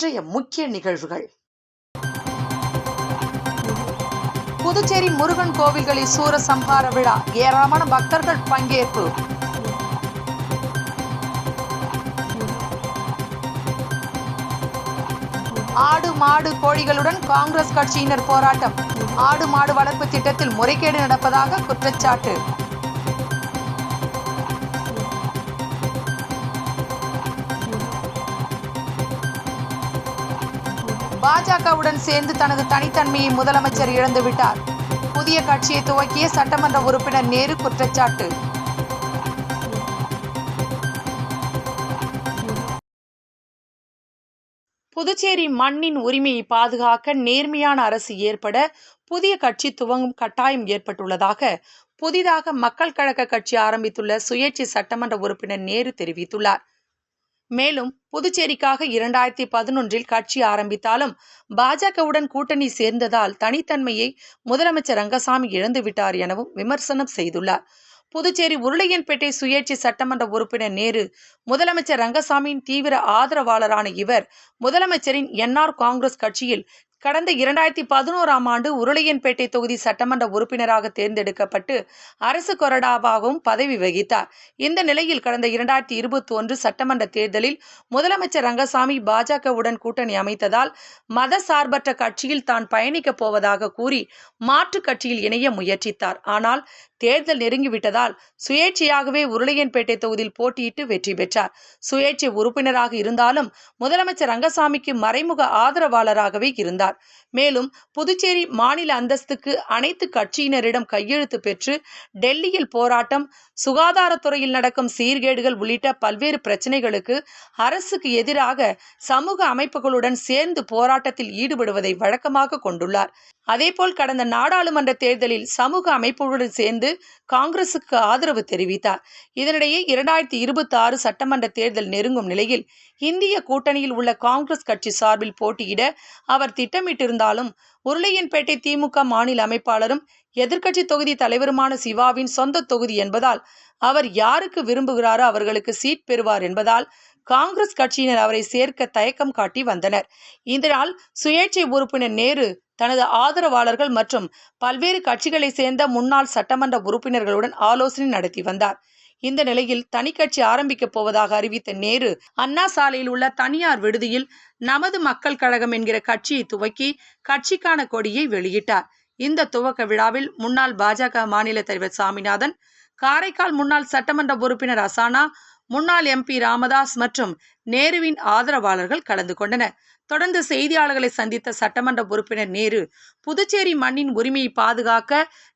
இன்றைய முக்கிய நிகழ்வுகள். புதுச்சேரி முருகன் கோவில்களில் சூரசம்ஹார விழா. ஏராளமான பக்தர்கள் பங்கேற்பு. ஆடு மாடு கோழிகளுடன் காங்கிரஸ் கட்சியினர் போராட்டம். ஆடு மாடு வளர்ப்பு திட்டத்தில் முறைகேடு நடப்பதாக குற்றச்சாட்டு. பாஜகவுடன் சேர்ந்து தனது தனித்தன்மையை முதலமைச்சர் இழந்துவிட்டார். புதிய கட்சியை துவக்கிய சட்டமன்ற உறுப்பினர் நேரு குற்றச்சாட்டு. புதுச்சேரி மண்ணின் உரிமையை பாதுகாக்க நேர்மையான அரசு ஏற்பட புதிய கட்சி துவங்கும் கட்டாயம் ஏற்பட்டுள்ளதாக புதிதாக மக்கள் கழக கட்சி ஆரம்பித்துள்ள சுயேட்சை சட்டமன்ற உறுப்பினர் நேரு தெரிவித்துள்ளார். மேலும் புதுச்சேரிக்காக இரண்டாயிரத்தி பதினொன்றில் கட்சி ஆரம்பித்தாலும் பாஜகவுடன் கூட்டணி சேர்ந்ததால் தனித்தன்மையை முதலமைச்சர் ரங்கசாமி இழந்துவிட்டார் எனவும் விமர்சனம் செய்துள்ளார். புதுச்சேரி உருளையன்பேட்டை சுயேட்சை சட்டமன்ற உறுப்பினர் நேரு முதலமைச்சர் ரங்கசாமியின் தீவிர ஆதரவாளரான இவர் முதலமைச்சரின் என்ஆர் காங்கிரஸ் கட்சியில் கடந்த இரண்டாயிரத்தி பதினோராம் ஆண்டு உருளையன்பேட்டை தொகுதி சட்டமன்ற உறுப்பினராக தேர்ந்தெடுக்கப்பட்டு அரசு கொறடாவாகவும் பதவி வகித்தார். இந்த நிலையில் கடந்த இரண்டாயிரத்தி இருபத்தி ஒன்று சட்டமன்ற தேர்தலில் முதலமைச்சர் ரங்கசாமி பாஜகவுடன் கூட்டணி அமைத்ததால் மத சார்பற்ற கட்சியில் தான் பயணிக்கப் போவதாக கூறி மாற்றுக் கட்சியில் இணைய முயற்சித்தார். ஆனால் தேர்தல் நெருங்கிவிட்டதால் சுயேட்சையாகவே உருளையன்பேட்டை தொகுதியில் போட்டியிட்டு வெற்றி பெற்றார். சுயேட்சை உறுப்பினராக இருந்தாலும் முதலமைச்சர் ரங்கசாமிக்கு மறைமுக ஆதரவாளராகவே இருந்தார். மேலும் புதுச்சேரி மாநில அந்தஸ்துக்கு அனைத்து கட்சியினரிடம் கையெழுத்து பெற்று டெல்லியில் போராட்டம் சுகாதாரத்துறையில் நடக்கும் சீர்கேடுகள் உள்ளிட்ட பல்வேறு பிரச்சினைகளுக்கு அரசுக்கு எதிராக சமூக அமைப்புகளுடன் சேர்ந்து போராட்டத்தில் ஈடுபடுவதை வழக்கமாக கொண்டுள்ளார். அதேபோல் கடந்த நாடாளுமன்ற தேர்தலில் சமூக அமைப்புகளுடன் சேர்ந்து காங்கிரசுக்கு ஆதரவு தெரிவித்தார். இதனிடையே இரண்டாயிரத்தி இருபத்தி ஆறு சட்டமன்ற தேர்தல் நெருங்கும் நிலையில் இந்திய கூட்டணியில் உள்ள காங்கிரஸ் கட்சி சார்பில் போட்டியிட அவர் திட்டமிட்டிருந்தாலும் உருளையன்பேட்டை திமுக மாநில அமைப்பாளரும் எதிர்க்கட்சி தொகுதி தலைவருமான சிவாவின் சொந்த தொகுதி என்பதால் அவர் யாருக்கு விரும்புகிறாரோ அவர்களுக்கு சீட் பெறுவார் என்பதால் காங்கிரஸ் கட்சியினர் அவரை சேர்க்க தயக்கம் காட்டி வந்தனர். இதனால் சுயேட்சை உறுப்பினர் நேரு தனது ஆதரவாளர்கள் மற்றும் பல்வேறு கட்சிகளைச் சேர்ந்த முன்னாள் சட்டமன்ற உறுப்பினர்களுடன் ஆலோசனை நடத்தி வந்தார். இந்த நிலையில் தனி கட்சி ஆரம்பிக்கப் போவதாக அறிவித்த நேரு அண்ணா சாலையில் உள்ள தனியார் விடுதியில் நமது மக்கள் கழகம் என்கிற கட்சியை துவக்கி கட்சிக்கான கொடியை வெளியிட்டார். இந்த துவக்க விழாவில் முன்னாள் பாஜக மாநில தலைவர் சாமிநாதன் காரைக்கால் முன்னாள் சட்டமன்ற உறுப்பினர் அசானா முன்னாள் எம்பி ராமதாஸ் மற்றும் நேருவின் ஆதரவாளர்கள் கலந்து கொண்டனர். தொடர்ந்து செய்தியாளர்களை சந்தித்த சட்டமன்ற உறுப்பினர் நேரு புதுச்சேரி மண்ணின் உரிமையை பாதுகாக்க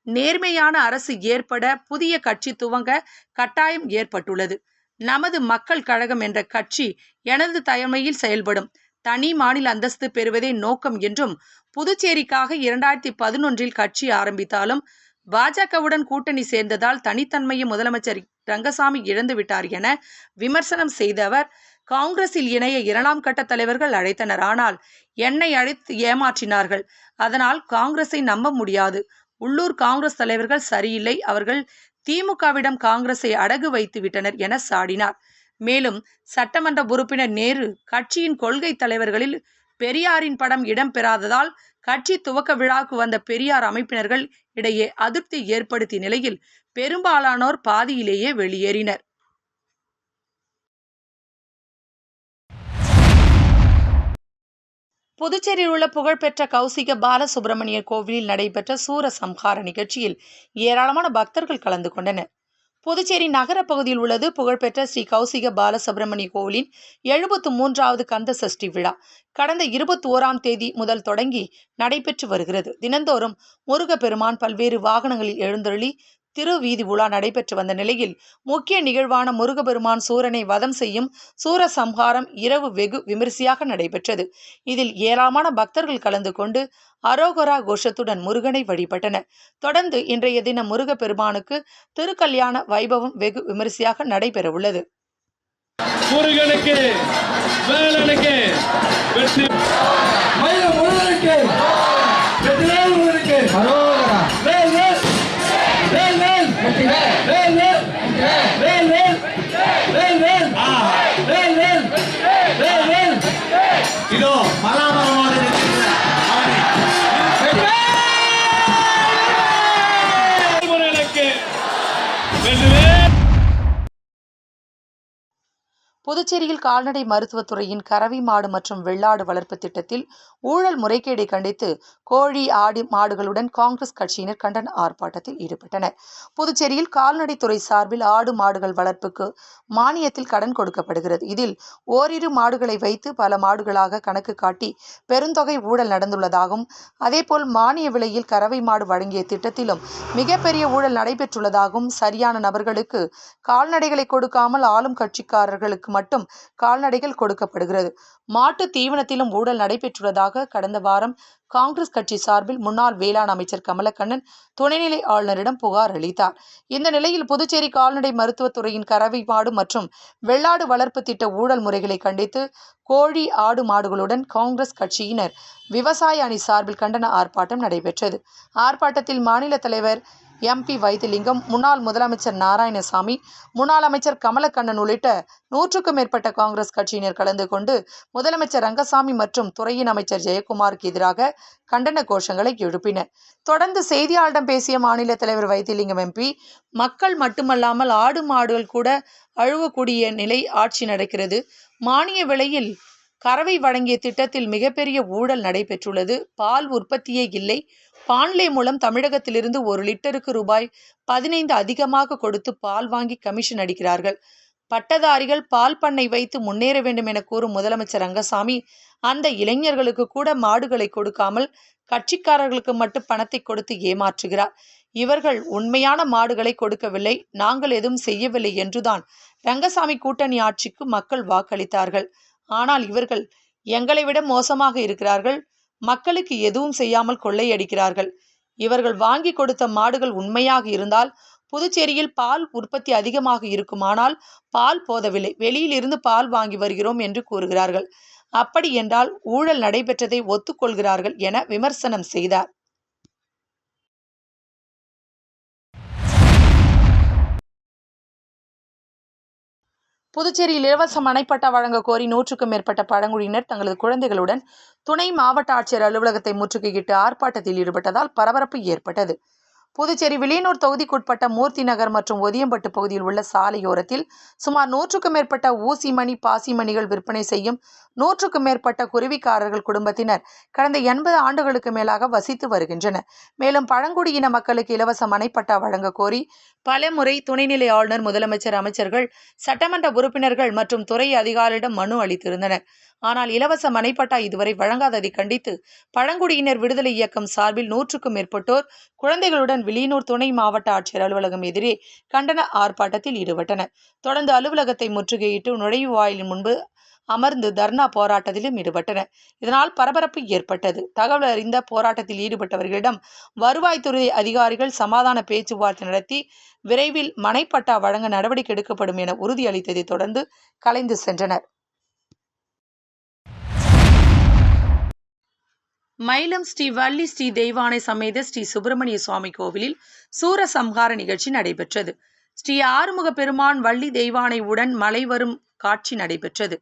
நேர்மையான அரசு ஏற்பட புதிய கட்சி துவங்க கட்டாயம் ஏற்பட்டுள்ளது. நமது மக்கள் கழகம் என்ற கட்சி எனது தலைமையில் செயல்படும். தனி மாநில அந்தஸ்து பெறுவதே நோக்கம் என்றும் புதுச்சேரிக்காக இரண்டாயிரத்தி பதினொன்றில் கட்சி ஆரம்பித்தாலும் பாஜகவுடன் கூட்டணி சேர்ந்ததால் தனித்தன்மையை முதலமைச்சர் ரங்கசாமி இழந்துவிட்டார் என விமர்சனம் செய்தவர் காங்கிரஸில் இணைய இரண்டாம் கட்ட தலைவர்கள் அழைத்தனர். ஆனால் என்னை அழைத்து ஏமாற்றினார்கள். அதனால் காங்கிரஸை நம்ப முடியாது. உள்ளூர் காங்கிரஸ் தலைவர்கள் சரியில்லை. அவர்கள் திமுகவிடம் காங்கிரஸை அடகு வைத்து விட்டனர் என சாடினார். மேலும் சட்டமன்ற உறுப்பினர் நேரு கட்சியின் கொள்கை தலைவர்களில் பெரியாரின் படம் இடம்பெறாததால் கட்சி துவக்க விழாவுக்கு வந்த பெரியார் அமைப்பினர்கள் இடையே அதிருப்தி ஏற்படுத்திய நிலையில் பெரும்பாலானோர் பாதியிலேயே வெளியேறினர். புதுச்சேரியில் உள்ள புகழ்பெற்ற கௌசிக பாலசுப்பிரமணியர் கோவிலில் நடைபெற்ற சூரசம்ஹார நிகழ்ச்சியில் ஏராளமான பக்தர்கள் கலந்து கொண்டனர். புதுச்சேரி நகர பகுதியில் உள்ளது புகழ்பெற்ற ஸ்ரீ கௌசிக பாலசுப்பிரமணிய கோவிலின் எழுபத்து மூன்றாவது கந்த சஷ்டி விழா. கடந்த இருபத்தி ஓராம் தேதி முதல் தொடங்கி நடைபெற்று வருகிறது. தினந்தோறும் முருகப்பெருமான் பல்வேறு வாகனங்களில் எழுந்தருளி திருவீதி உலா நடைபெற்று வந்த நிலையில் முக்கிய நிகழ்வான முருகபெருமான் சூரனை வதம் செய்யும் சூரசம்ஹாரம் இரவு வெகு விமரிசையாக நடைபெற்றது. இதில் ஏராளமான பக்தர்கள் கலந்து கொண்டு அரோகரா கோஷத்துடன் முருகனை வழிபட்டனர். தொடர்ந்து இன்றைய தினம் முருகப்பெருமானுக்கு திருக்கல்யாண வைபவம் வெகு விமரிசையாக நடைபெறவுள்ளது. முருகனுக்கு வேலனுக்கு வெற்றி புதுச்சேரியில் கால்நடை மருத்துவத்துறையின் கறவை மாடு மற்றும் வெள்ளாடு வளர்ப்பு திட்டத்தில் ஊழல் முறைகேடை கண்டித்து கோழி ஆடு மாடுகளுடன் காங்கிரஸ் கட்சியினர் கண்டன ஆர்ப்பாட்டத்தில் ஈடுபட்டனர். புதுச்சேரியில் கால்நடைத்துறை சார்பில் ஆடு மாடுகள் வளர்ப்புக்கு மானியத்தில் கடன் கொடுக்கப்படுகிறது. இதில் ஓரிரு மாடுகளை வைத்து பல மாடுகளாக கணக்கு காட்டி பெருந்தொகை ஊழல் நடந்துள்ளதாகவும் அதேபோல் மானிய விலையில் கறவை மாடு வழங்கிய திட்டத்திலும் மிகப்பெரிய ஊழல் நடைபெற்றுள்ளதாகவும் சரியான நபர்களுக்கு கால்நடைகளை கொடுக்காமல் ஆளும் கட்சிக்காரர்களுக்கு மட்டும் மட்டும் கால்நடைகள் கொடுக்கப்படுகிறது. மாட்டு தீவனத்திலும் ஊழல் நடைபெற்றுள்ளதாக கடந்த வாரம் காங்கிரஸ் கட்சி சார்பில் முன்னாள் வேளாண் அமைச்சர் கமலக்கண்ணன் துணைநிலை ஆளுநரிடம் புகார் அளித்தார். இந்த நிலையில் புதுச்சேரி கால்நடை மருத்துவத்துறையின் கறவை மாடு மற்றும் வெள்ளாடு வளர்ப்பு திட்ட ஊழல் முறைகளை கண்டித்து கோழி ஆடு மாடுகளுடன் காங்கிரஸ் கட்சியினர் விவசாய அணி சார்பில் கண்டன ஆர்ப்பாட்டம் நடைபெற்றது. ஆர்ப்பாட்டத்தில் மாநில தலைவர் எம்பி வைத்திலிங்கம் முன்னாள் முதலமைச்சர் நாராயணசாமி முன்னாள் அமைச்சர் கமலக்கண்ணன் உள்ளிட்ட நூற்றுக்கும் மேற்பட்ட காங்கிரஸ் கட்சியினர் கலந்து கொண்டு முதலமைச்சர் ரங்கசாமி மற்றும் துறையின் அமைச்சர் ஜெயக்குமாருக்கு எதிராக கண்டன கோஷங்களை எழுப்பினர். தொடர்ந்து செய்தியாளரிடம் பேசிய மாநில தலைவர் வைத்திலிங்கம் எம்பி மக்கள் மட்டுமல்லாமல் ஆடு மாடுகள் கூட அழுவக்கூடிய நிலை ஆட்சி நடக்கிறது. மானிய விலையில் கறவை வழங்கிய திட்டத்தில் மிகப்பெரிய ஊழல் நடைபெற்றுள்ளது. பால் உற்பத்தியே இல்லை. பான்லே மூலம் தமிழகத்திலிருந்து ஒரு லிட்டருக்கு ரூபாய் பதினைந்து அதிகமாக கொடுத்து பால் வாங்கி கமிஷன் அடிக்கிறார்கள். பட்டதாரிகள் பால் பண்ணை வைத்து முன்னேற வேண்டும் என கூறும் முதலமைச்சர் ரங்கசாமி அந்த இளைஞர்களுக்கு கூட மாடுகளை கொடுக்காமல் கட்சிக்காரர்களுக்கு மட்டும் பணத்தை கொடுத்து ஏமாற்றுகிறார். இவர்கள் உண்மையான மாடுகளை கொடுக்கவில்லை நாங்கள் எதுவும் செய்யவில்லை என்றுதான் ரங்கசாமி கூட்டணி ஆட்சிக்கு மக்கள் வாக்களித்தார்கள். ஆனால் இவர்கள் எங்களை விட மோசமாக இருக்கிறார்கள். மக்களுக்கு எதுவும் செய்யாமல் கொள்ளையடிக்கிறார்கள். இவர்கள் வாங்கி கொடுத்த மாடுகள் உண்மையாக இருந்தால் புதுச்சேரியில் பால் உற்பத்தி அதிகமாக இருக்குமானால் பால் போதவில்லை. வெளியிலிருந்து பால் வாங்கி வருகிறோம் என்று கூறுகிறார்கள். அப்படி என்றால் ஊழல் நடைபெற்றதை ஒத்துக்கொள்கிறார்கள் என விமர்சனம் செய்தார். புதுச்சேரியில் இலவச மனைப்பட்டா வழங்க கோரி நூற்றுக்கும் மேற்பட்ட பழங்குடியினர் தங்களது குழந்தைகளுடன் துணை மாவட்ட ஆட்சியர் அலுவலகத்தை முற்றுகையிட்டு ஆர்ப்பாட்டத்தில் ஈடுபட்டதால் பரபரப்பு ஏற்பட்டது. புதுச்சேரி விளியனூர் தொகுதிக்குட்பட்ட மூர்த்தி நகர் மற்றும் ஒதியம்பட்டு பகுதியில் உள்ள சாலையோரத்தில் சுமார் நூற்றுக்கும் மேற்பட்ட ஊசி மணி பாசிமணிகள் விற்பனை செய்யும் நூற்றுக்கும் மேற்பட்ட குருவிக்காரர்கள் குடும்பத்தினர் கடந்த எண்பது ஆண்டுகளுக்கு மேலாக வசித்து வருகின்றனர். மேலும் பழங்குடியின மக்களுக்கு இலவச மனைப்பட்டா வழங்க கோரி பலமுறை துணைநிலை ஆளுநர் முதலமைச்சர் அமைச்சர்கள் சட்டமன்ற உறுப்பினர்கள் மற்றும் துறை அதிகாரிடம் மனு அளித்திருந்தனர். ஆனால் இலவச மனைப்பட்டா இதுவரை வழங்காததை கண்டித்து பழங்குடியினர் விடுதலை இயக்கம் சார்பில் நூற்றுக்கும் மேற்பட்டோர் குழந்தைகளுடன் விளியனூர் துணை மாவட்ட ஆட்சியர் அலுவலகம் எதிரே கண்டன ஆர்ப்பாட்டத்தில் ஈடுபட்டனர். தொடர்ந்து அலுவலகத்தை முற்றுகையிட்டு நுழைவு வாயிலின் முன்பு அமர்ந்து தர்ணா போராட்டத்திலும் ஈடுபட்டனர். இதனால் பரபரப்பு ஏற்பட்டது. தகவல் அறிந்த போராட்டத்தில் ஈடுபட்டவர்களிடம் வருவாய்த்துறை அதிகாரிகள் சமாதான பேச்சுவார்த்தை நடத்தி விரைவில் மனைப்பட்டா வழங்க நடவடிக்கை எடுக்கப்படும் என உறுதியளித்ததை தொடர்ந்து கலைந்து சென்றனர். மயிலம் ஸ்ரீ வள்ளி ஸ்ரீ தெய்வானை சமேத ஸ்ரீ சுப்பிரமணிய சுவாமி கோவிலில் சூரசம்ஹார நிகழ்ச்சி நடைபெற்றது. ஸ்ரீ ஆறுமுக பெருமான் வள்ளி தெய்வானை உடன் மலை வரும் காட்சி நடைபெற்றது.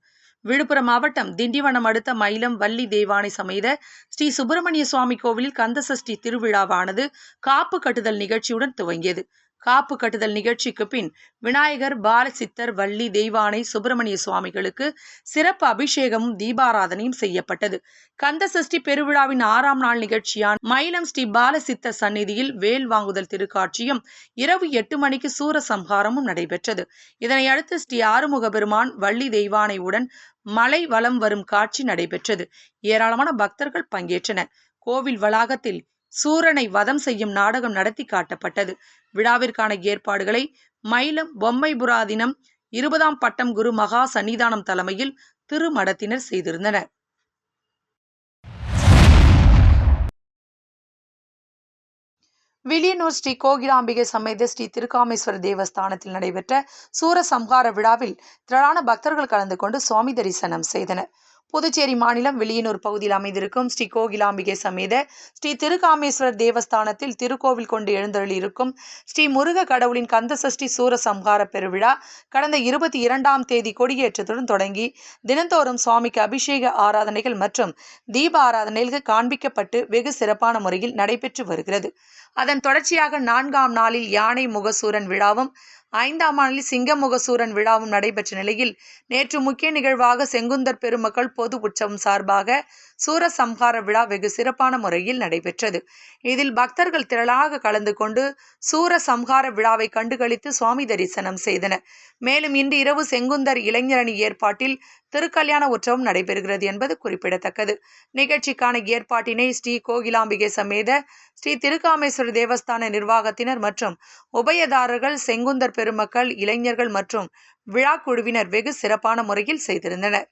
விழுப்புரம் மாவட்டம் திண்டிவனம் அடுத்த மயிலம் வள்ளி தெய்வானை சமேத ஸ்ரீ சுப்பிரமணிய சுவாமி கோவிலில் கந்தசஷ்டி திருவிழாவானது காப்பு கட்டுதல் நிகழ்ச்சியுடன் துவங்கியது. காப்பு கட்டுதல் நிகழ்ச்சிக்கு பின் விநாயகர் பாலசித்தர் வள்ளி தெய்வானை சுப்பிரமணிய சுவாமிகளுக்கு சிறப்பு அபிஷேகமும் தீபாராதனையும் செய்யப்பட்டது. கந்த சஷ்டி பெருவிழாவின் ஆறாம் நாள் நிகழ்ச்சியான மயிலம் ஸ்ரீ பாலசித்தர் சந்நிதியில் வேல் வாங்குதல் திருக்காட்சியும் இரவு எட்டு மணிக்கு சூரசம்ஹாரமும் நடைபெற்றது. இதனை அடுத்து ஸ்ரீ ஆறுமுக பெருமான் வள்ளி தெய்வானை உடன் மலை வலம் வரும் காட்சி நடைபெற்றது. ஏராளமான பக்தர்கள் பங்கேற்றனர். கோவில் வளாகத்தில் சூரனை வதம் செய்யும் நாடகம் நடத்தி காட்டப்பட்டது. விழாவிற்கான ஏற்பாடுகளை மயிலம் பொம்மைபுராதினம் இருபதாம் பட்டம் குரு மகா சன்னிதானம் தலைமையில் திருமடத்தினர் செய்திருந்தனர். வில்லியனூர் ஸ்ரீ கோகிலாம்பிகை சமேத ஸ்ரீ திருக்காமேஸ்வர தேவஸ்தானத்தில் நடைபெற்ற சூரசம்ஹார விழாவில் திரளான பக்தர்கள் கலந்து கொண்டு சுவாமி தரிசனம் செய்தனர். புதுச்சேரி மாநிலம் வெளியனூர் பகுதியில் அமைந்திருக்கும் ஸ்ரீ கோகிலாம்பிகை சமேத ஸ்ரீ திருகாமேஸ்வரர் தேவஸ்தானத்தில் திருக்கோவில் கொண்டு எழுந்தருளியிருக்கும் ஸ்ரீ முருக கடவுளின் கந்தசஷ்டி சூரசம்ஹார பெருவிழா கடந்த இருபத்தி இரண்டாம் தேதி கொடியேற்றத்துடன் தொடங்கி தினந்தோறும் சுவாமிக்கு அபிஷேக ஆராதனைகள் மற்றும் தீப ஆராதனைகள் காண்பிக்கப்பட்டு வெகு சிறப்பான முறையில் நடைபெற்று வருகிறது. அதன் தொடர்ச்சியாக நான்காம் நாளில் யானை முகசூரன் விழாவும் ஐந்தாம் ஆண்டில் சிங்கமுகசூரன் விழாவும் நடைபெற்ற நிலையில் நேற்று முக்கிய நிகழ்வாக செங்குந்தர் பெருமக்கள் பொது உற்சவம் சார்பாக சூரசம்ஹார விழா வெகு சிறப்பான முறையில் நடைபெற்றது. இதில் பக்தர்கள் திரளாக கலந்து கொண்டு சூரசம்ஹார விழாவை கண்டுகளித்து சுவாமி தரிசனம் செய்தனர். மேலும் இன்று இரவு செங்குந்தர் இளைஞரணி ஏற்பாட்டில் திருக்கல்யாண உற்சவம் நடைபெறுகிறது என்பது குறிப்பிடத்தக்கது. நிகழ்ச்சிக்கான ஏற்பாட்டினை ஸ்ரீ கோகிலாம்பிகை சமேத ஸ்ரீ திருக்காமேஸ்வர தேவஸ்தான நிர்வாகத்தினர் மற்றும் உபயதாரர்கள் செங்குந்தர் பெருமக்கள் இளைஞர்கள் மற்றும் விழா குழுவினர் வெகு சிறப்பான முறையில் செய்திருந்தனர்.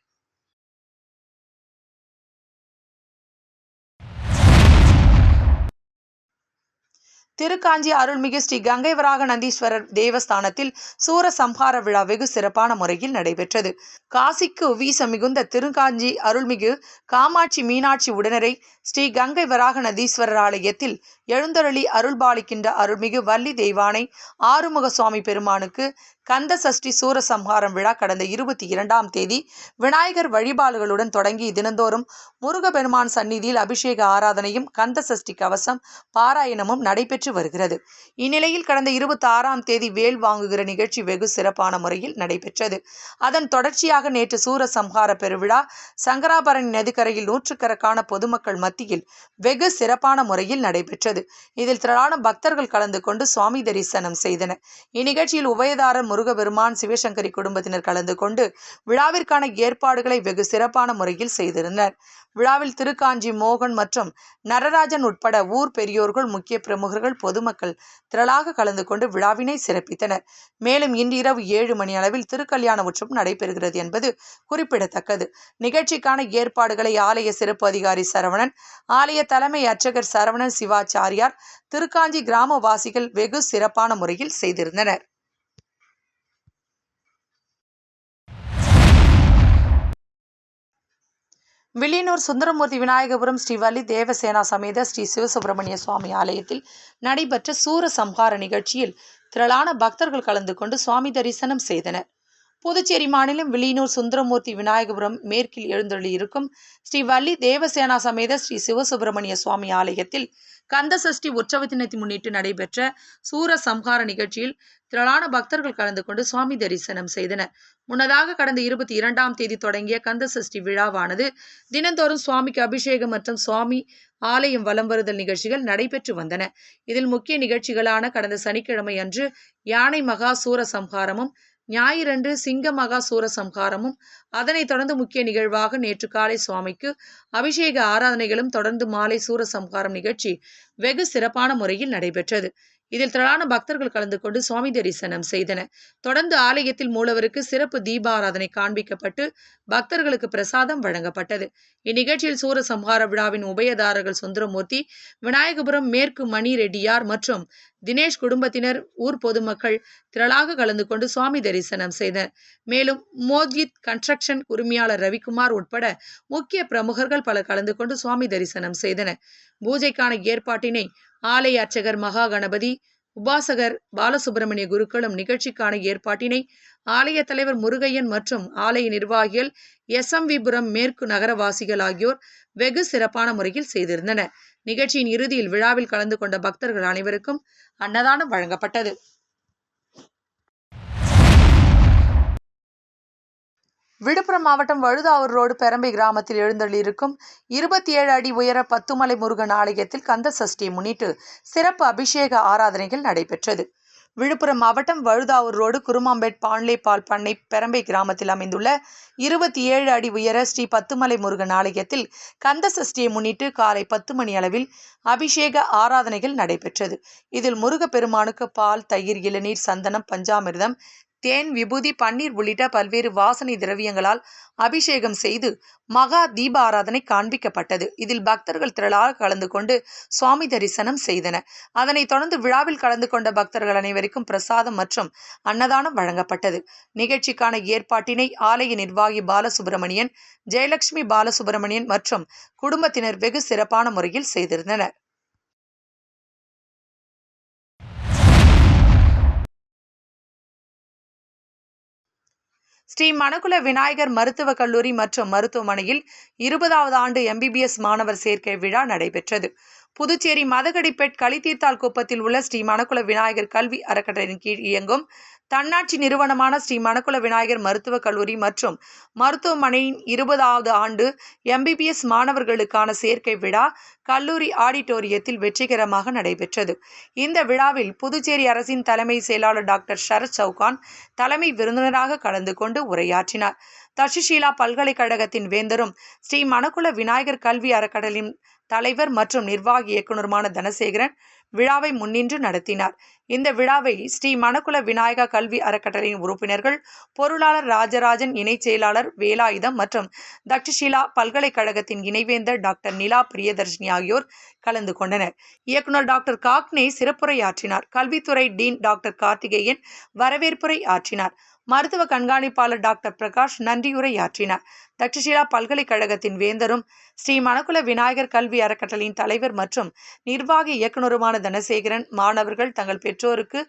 திருக்காஞ்சி அருள்மிகு ஸ்ரீ கங்கை வராக நந்தீஸ்வரர் தேவஸ்தானத்தில் சூரசம்ஹார விழா வெகு சிறப்பான முறையில் நடைபெற்றது. காசிக்கு வீச மிகுந்த திருக்காஞ்சி அருள்மிகு காமாட்சி மீனாட்சி உடனரை ஸ்ரீ கங்கை வராக நதீஸ்வரர் ஆலயத்தில் எழுந்தருளி அருள்பாலிக்கின்ற அருள்மிகு வள்ளி தெய்வானை ஆறுமுக சுவாமி பெருமானுக்கு கந்த சஷ்டி சூரசம்ஹாரம் விழா கடந்த இருபத்தி இரண்டாம் தேதி விநாயகர் வழிபாடுகளுடன் தொடங்கி தினந்தோறும் முருகபெருமான் சந்நிதியில் அபிஷேக ஆராதனையும் கந்த சஷ்டி கவசம் பாராயணமும் நடைபெற்று வருகிறது. இந்நிலையில் கடந்த இருபத்தி ஆறாம் தேதி வேல் வாங்குகிற நிகழ்ச்சி வெகு சிறப்பான முறையில் நடைபெற்றது. அதன் தொடர்ச்சியாக நேற்று சூரசம்ஹார பெருவிழா சங்கராபரணி நதிக்கரையில் நூற்றுக்கணக்கான பொதுமக்கள் மத்தியில் வெகு சிறப்பான முறையில் நடைபெற்றது. இதில் திரளான பக்தர்கள் கலந்து கொண்டு சுவாமி தரிசனம் செய்தனர். இந்நிகழ்ச்சியில் உபயதாரர் முருகபெருமான் சிவசங்கரி குடும்பத்தினர் கலந்து கொண்டு விழாவிற்கான ஏற்பாடுகளை வெகு சிறப்பான முறையில் செய்திருந்தனர். விழாவில் திருக்காஞ்சி மோகன் மற்றும் நடராஜன் உட்பட ஊர் பெரியோர்கள் முக்கிய பிரமுகர்கள் பொதுமக்கள் திரளாக கலந்து கொண்டு விழாவினை சிறப்பித்தனர். மேலும் இன்று இரவு ஏழு மணி அளவில் திருக்கல்யாண உற்சவம் நடைபெறுகிறது என்பது குறிப்பிடத்தக்கது. நிகழ்ச்சிக்கான ஏற்பாடுகளை ஆலய சிறப்பு அதிகாரி சரவணன் ஆலய தலைமை அர்ச்சகர் சரவணன் சிவாச்சாரியார் திருக்காஞ்சி கிராமவாசிகள் வெகு சிறப்பான முறையில் செய்திருந்தனர். வில்லியனூர் சுந்தரமூர்த்தி விநாயகபுரம் ஸ்ரீ தேவசேனா சமேத ஸ்ரீ சிவசுப்பிரமணிய சுவாமி ஆலயத்தில் நடைபெற்ற சூர சம்ஹார நிகழ்ச்சியில் திரளான பக்தர்கள் கலந்து கொண்டு சுவாமி தரிசனம் செய்தனர். புதுச்சேரி மாநிலம் வில்லியனூர் சுந்தரமூர்த்தி விநாயகபுரம் மேற்கில் எழுந்தொழியிருக்கும் ஸ்ரீ வள்ளி தேவசேனா சமேத ஸ்ரீ சிவசுப்பிரமணிய சுவாமி ஆலயத்தில் கந்த சஷ்டி தினத்தை முன்னிட்டு நடைபெற்ற சூர சம்ஹார நிகழ்ச்சியில் திரளான பக்தர்கள் கலந்து கொண்டு சுவாமி தரிசனம் செய்தனர். முன்னதாக கடந்த இருபத்தி இரண்டாம் தேதி தொடங்கிய கந்த சஷ்டி விழாவானது தினந்தோறும் சுவாமிக்கு அபிஷேகம் மற்றும் சுவாமி ஆலயம் வலம் வருதல் நிகழ்ச்சிகள் நடைபெற்று வந்தன. இதில் முக்கிய நிகழ்ச்சிகளான கடந்த சனிக்கிழமை அன்று யானை மகா சூர சம்ஹாரமும் ஞாயிறன்று சிங்க மகா சூர சம்ஹாரமும் அதனைத் தொடர்ந்து முக்கிய நிகழ்வாக நேற்று காலை சுவாமிக்கு அபிஷேக ஆராதனைகளும் தொடர்ந்து மாலை சூரசம்ஹாரம் நிகழ்ச்சி வெகு சிறப்பான முறையில் நடைபெற்றது. இதில் திரளான பக்தர்கள் கலந்து கொண்டு சுவாமி தரிசனம் செய்தனர். தொடர்ந்து ஆலயத்தில் மூலவருக்கு சிறப்பு தீபாராதனை காண்பிக்கப்பட்டு பக்தர்களுக்கு பிரசாதம் வழங்கப்பட்டது. இந்நிகழ்ச்சியில் சூரசம்ஹார விழாவின் உபயதாரர்கள் சுந்தரமூர்த்தி விநாயகபுரம் மேற்கு மணி ரெட்டியார் மற்றும் தினேஷ் குடும்பத்தினர் ஊர் பொதுமக்கள் திரளாக கலந்து கொண்டு சுவாமி தரிசனம் செய்தனர். மேலும் மோத்கித் கன்ஸ்ட்ரக்ஷன் உரிமையாளர் ரவிக்குமார் உட்பட முக்கிய பிரமுகர்கள் பலர் கலந்து கொண்டு சுவாமி தரிசனம் செய்தனர். பூஜைக்கான ஏற்பாட்டினை ஆலய அர்ச்சகர் மகா கணபதி உபாசகர் பாலசுப்பிரமணிய குருக்களும் நிகழ்ச்சிக்கான ஏற்பாட்டினை ஆலய தலைவர் முருகையன் மற்றும் ஆலய நிர்வாகிகள் எஸ். எம். விபுரம் மேற்கு நகரவாசிகள் ஆகியோர் வெகு சிறப்பான முறையில் செய்திருந்தனர். நிகழ்ச்சியின் இறுதியில் விழாவில் கலந்து கொண்ட பக்தர்கள் அனைவருக்கும் அன்னதானம் வழங்கப்பட்டது. விழுப்புரம் மாவட்டம் வழுதாவூர் ரோடு பெரம்பை கிராமத்தில் எழுந்தள்ளியிருக்கும் இருபத்தி ஏழு அடி உயர பத்துமலை முருகன் ஆலயத்தில் கந்த சஷ்டியை முன்னிட்டு சிறப்பு அபிஷேக ஆராதனைகள் நடைபெற்றது. விழுப்புரம் மாவட்டம் வழுதாவூர் ரோடு குருமாம்பேட் பாண்லே பால் பண்ணை பெரம்பை கிராமத்தில் அமைந்துள்ள இருபத்தி ஏழு அடி உயர ஸ்ரீ பத்துமலை முருகன் ஆலயத்தில் கந்த சஷ்டியை முன்னிட்டு காலை பத்து மணி அளவில் அபிஷேக ஆராதனைகள் நடைபெற்றது. இதில் முருகப்பெருமானுக்கு பால் தயிர் இளநீர் சந்தனம் பஞ்சாமிர்தம் தேன் விபூதி பன்னீர் உள்ளிட்ட பல்வேறு வாசனை திரவியங்களால் அபிஷேகம் செய்து மகா தீப ஆராதனை காண்பிக்கப்பட்டது. இதில் பக்தர்கள் திரளாக கலந்து கொண்டு சுவாமி தரிசனம் செய்தனர் அதனைத் தொடர்ந்து விழாவில் கலந்து கொண்ட பக்தர்கள் அனைவருக்கும் பிரசாதம் மற்றும் அன்னதானம் வழங்கப்பட்டது. நிகழ்ச்சிக்கான ஏற்பாட்டினை ஆலய நிர்வாகி பாலசுப்பிரமணியன் ஜெயலட்சுமி பாலசுப்பிரமணியன் மற்றும் குடும்பத்தினர் வெகு சிறப்பான முறையில் செய்திருந்தனர். ஸ்ரீ மணக்குல விநாயகர் மருத்துவக் கல்லூரி மற்றும் மருத்துவமனையில் இருபதாவது ஆண்டு எம்பிபிஎஸ் மாணவர் சேர்க்கை விழா நடைபெற்றது. புதுச்சேரி மதகடிப்பேட் களித்தீர்த்தால் குப்பத்தில் உள்ள ஸ்ரீ மணக்குல விநாயகர் கல்வி அறக்கட்டளையின் கீழ் இயங்கும் தன்னாட்சி நிறுவனமான ஸ்ரீ மணக்குள விநாயகர் மருத்துவக் கல்லூரி மற்றும் மருத்துவமனையின் இருபதாவது ஆண்டு எம்பிபிஎஸ் மாணவர்களுக்கான சேர்க்கை விழா கல்லூரி ஆடிட்டோரியத்தில் வெற்றிகரமாக நடைபெற்றது. இந்த விழாவில் புதுச்சேரி அரசின் தலைமை செயலாளர் டாக்டர் சரத் சவுகான் தலைமை விருந்தினராக கலந்து கொண்டு உரையாற்றினார். தஷிஷீலா பல்கலைக்கழகத்தின் வேந்தரும் ஸ்ரீ மணக்குள விநாயகர் கல்வி அறக்கடலின் தலைவர் மற்றும் நிர்வாகி இயக்குநருமான தனசேகரன் விழாவை முன்னின்று நடத்தினார். இந்த விழாவை ஸ்ரீ மணக்குல விநாயகா கல்வி அறக்கட்டளையின் உறுப்பினர்கள் பொருளாளர் ராஜராஜன் இணைச் செயலாளர் வேலாயுதம் மற்றும் தக்ஷிலா பல்கலைக்கழகத்தின் இணைவேந்தர் டாக்டர் நிலா பிரியதர்ஷினி ஆகியோர் கலந்து கொண்டனர். இயக்குனர் டாக்டர் காக்னே சிறப்புரையாற்றினார். கல்வித்துறை டீன் டாக்டர் கார்த்திகேயன் வரவேற்புரை ஆற்றினார். மருத்துவ கண்காணிப்பாளர் டாக்டர் பிரகாஷ் நன்றியுரையாற்றினார். தட்சசீலா பல்கலைக்கழகத்தின் வேந்தரும் ஸ்ரீ மணக்குல விநாயகர் கல்வி அறக்கட்டளையின் தலைவர் மற்றும் நிர்வாகி இயக்குநருமான தனசேகரன் மாணவர்கள் தங்கள் பெற்றோருக்கு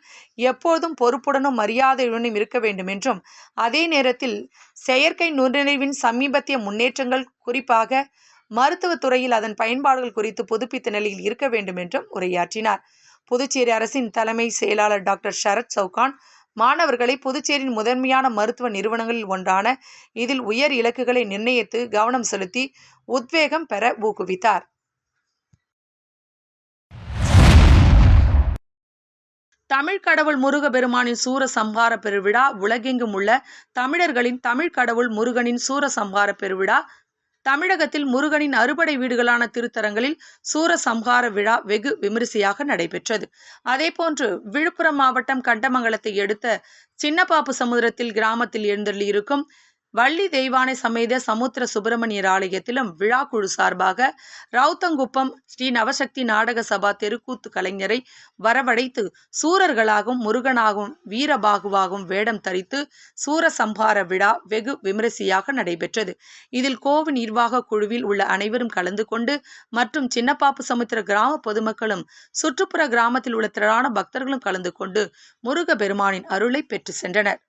எப்போதும் பொறுப்புடனும் மரியாதையுடனும் இருக்க வேண்டும் என்றும் அதே நேரத்தில் செயற்கை நுண்ணறிவின் சமீபத்திய முன்னேற்றங்கள் குறிப்பாக மருத்துவத்துறையில் அதன் பயன்பாடுகள் குறித்து புதுப்பித்த நிலையில் இருக்க வேண்டும் என்றும் உரையாற்றினார். புதுச்சேரி அரசின் தலைமை செயலாளர் டாக்டர் சரத் சவுகான் மாணவர்களை புதுச்சேரியின் முதன்மையான மருத்துவ நிறுவனங்களில் ஒன்றான இதில் உயர் இலக்குகளை நிர்ணயித்து கவனம் செலுத்தி உத்வேகம் பெற ஊக்குவித்தார். தமிழ் கடவுள் முருக பெருமானின் சூர சம்ஹார பெருவிழா உலகெங்கும் உள்ள தமிழர்களின் தமிழ் கடவுள் முருகனின் சூர சம்ஹார பெருவிழா தமிழகத்தில் முருகனின் அறுபடை வீடுகளான திருத்தரங்களில் சூரசம்ஹார விழா வெகு விமரிசையாக நடைபெற்றது. அதேபோன்று விழுப்புரம் மாவட்டம் கண்டமங்கலத்தை எடுத்த சின்னப்பாப்பு சமுதிரத்தில் கிராமத்தில் எழுந்தள்ளியிருக்கும் வள்ளி தெய்வானை சமேத சமுத்திர சுப்பிரமணியர் ஆலயத்திலும் விழாக்குழு சார்பாக ரவுத்தங்குப்பம் ஸ்ரீ நவசக்தி நாடக சபா தெருக்கூத்து கலைஞரை வரவழைத்து சூரர்களாகவும் முருகனாகவும் வீரபாகுவாகவும் வேடம் தரித்து சூர சம்பார விழா வெகு விமரிசையாக நடைபெற்றது. இதில் கோவில் நிர்வாக குழுவில் உள்ள அனைவரும் கலந்து கொண்டு மற்றும் சின்னப்பாப்பு சமுத்திர கிராம பொதுமக்களும் சுற்றுப்புற கிராமத்தில் உள்ள திரளான பக்தர்களும் கலந்து கொண்டு முருக பெருமானின் அருளை பெற்று சென்றனர்.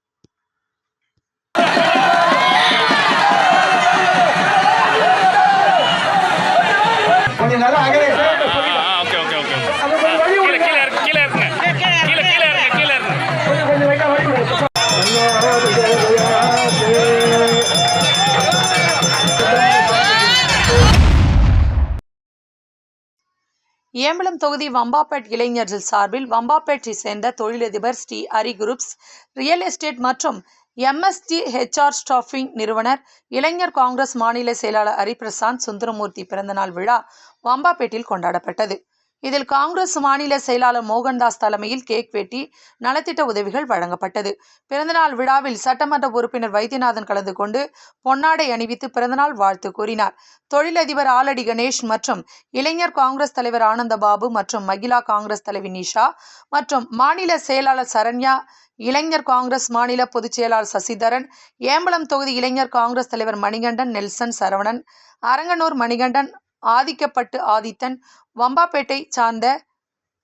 ஏம்பலம் தொகுதி வம்பாப்பேட் இளைஞர்கள் சார்பில் வம்பாப்பேட்டை சேர்ந்த தொழிலதிபர் Sri Hari groups real estate மற்றும் எம்எஸ்டி ஹெச்ஆர் ஸ்டாஃபிங் நிறுவனர் இளைஞர் காங்கிரஸ் மாநில செயலாளர் ஹரிபிரசாந்த் சுந்தரமூர்த்தி பிறந்தநாள் விழா வம்பாப்பேட்டில் கொண்டாடப்பட்டது. இதில் காங்கிரஸ் மாநில செயலாளர் மோகன்தாஸ் தலைமையில் கேக் வெட்டி நலத்திட்ட உதவிகள் வழங்கப்பட்டது. பிறந்தநாள் விழாவில் சட்டமன்ற உறுப்பினர் வைத்தியநாதன் கலந்து கொண்டு பொன்னாடை அணிவித்து பிறந்தநாள் வாழ்த்து கூறினார். தொழிலதிபர் ஆலடி கணேஷ் மற்றும் இளைஞர் காங்கிரஸ் தலைவர் ஆனந்தபாபு மற்றும் மகிழா காங்கிரஸ் தலைவி நிஷா மற்றும் மாநில செயலாளர் சரண்யா இளைஞர் காங்கிரஸ் மாநில பொதுச் செயலாளர் சசிதரன் ஏம்பலம் தொகுதி இளைஞர் காங்கிரஸ் தலைவர் மணிகண்டன் நெல்சன் சரவணன் அரங்கனூர் மணிகண்டன் ஆதிக்கப்பட்டு ஆதித்தன் வம்பாப்பேட்டை சார்ந்த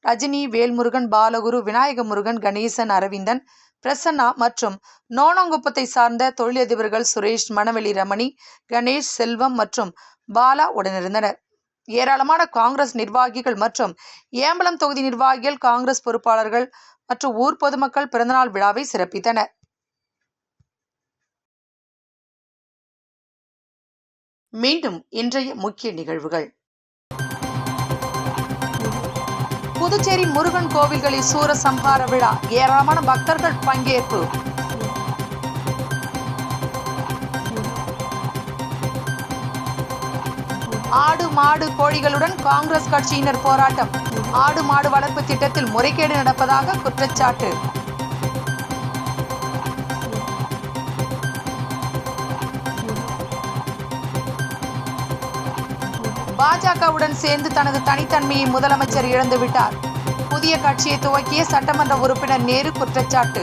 ரஜினி வேல்முருகன் பாலகுரு விநாயகமுருகன் கணேசன் அரவிந்தன் பிரசன்னா மற்றும் நோனங்குப்பத்தை சார்ந்த தொழிலதிபர்கள் சுரேஷ் மணவெளி ரமணி கணேஷ் செல்வம் மற்றும் பாலா உடனிருந்தனர். ஏராளமான காங்கிரஸ் நிர்வாகிகள் மற்றும் ஏம்பலம் தொகுதி நிர்வாகிகள் காங்கிரஸ் பொறுப்பாளர்கள் மற்றும் ஊர் பொதுமக்கள் பிறந்தநாள் விழாவை சிறப்பித்தனர். மீண்டும் இன்றைய முக்கிய நிகழ்வுகள். புதுச்சேரி முருகன் கோவில்களில் சூர சம்ஹார விழா. ஏராளமான பக்தர்கள் பங்கேற்பு. ஆடு மாடு கோழிகளுடன் காங்கிரஸ் கட்சியினர் போராட்டம். ஆடு மாடு வளர்ப்பு திட்டத்தில் முறைகேடு நடப்பதாக குற்றச்சாட்டு. பாஜகவுடன் சேர்ந்து தனது தனித்தன்மையை முதலமைச்சர் இழந்துவிட்டார். புதிய கட்சியை துவக்கிய சட்டமன்ற உறுப்பினர் நேரு குற்றச்சாட்டு.